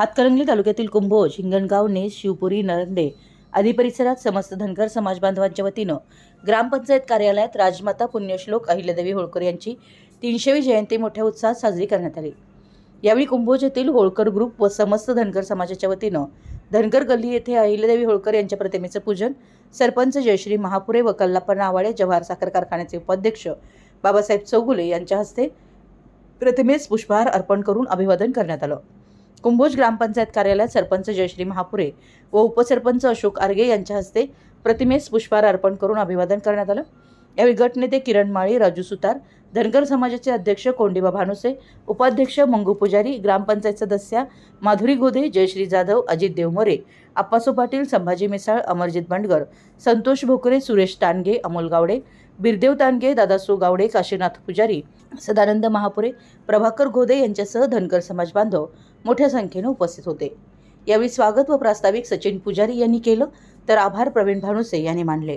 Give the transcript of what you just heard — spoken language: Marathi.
हातकणंगले तालुक्यातील कुंभोज हिंगणगाव नेस शिवपुरी नरंदे आदी परिसरात समस्त धनगर समाज बांधवांच्या वतीनं ग्रामपंचायत कार्यालयात राजमाता पुण्यश्लोक अहिल्यादेवी होळकर यांची तीनशेवी जयंती मोठ्या उत्साहात साजरी करण्यात आली. यावेळी कुंभोज येथील होळकर ग्रुप व समस्त धनगर समाजाच्या वतीनं धनगर गल्ली येथे अहिल्यादेवी होळकर यांच्या प्रतिमेचं पूजन सरपंच जयश्री महापुरे व कल्लाप्पा नावाडे जव्हार साखर कारखान्याचे उपाध्यक्ष बाबासाहेब चौगुले यांच्या हस्ते प्रतिमेस पुष्पहार अर्पण करून अभिवादन करण्यात आलं. कुंभोज ग्रामपंचायत कार्यालयात सरपंच जयश्री महापुरे व उपसरपंच अशोक आर्गे यांच्या हस्ते प्रतिमेस पुष्पहार अर्पण करून अभिवादन करण्यात आलं. यावेळी गटनेते किरण माळी राजू सुतार धनगर समाजाचे अध्यक्ष कोंडीबा भानुसे उपाध्यक्ष मंगू पुजारी ग्रामपंचायत सदस्या माधुरी गोदे जयश्री जाधव अजित देवमोरे आप्पासो पाटील संभाजी मिसाळ अमरजित बंडगर संतोष भोकरे सुरेश तानगे अमोल गावडे बिरदेव तानगे दादासू गावडे काशीनाथ पुजारी सदानंद महापुरे प्रभाकर गोदे यांच्यासह धनगर समाज बांधव मोठ्या संख्येनं उपस्थित होते. यावेळी स्वागत व प्रास्ताविक सचिन पुजारी यांनी केलं तर आभार प्रवीण भानुसे यांनी मानले.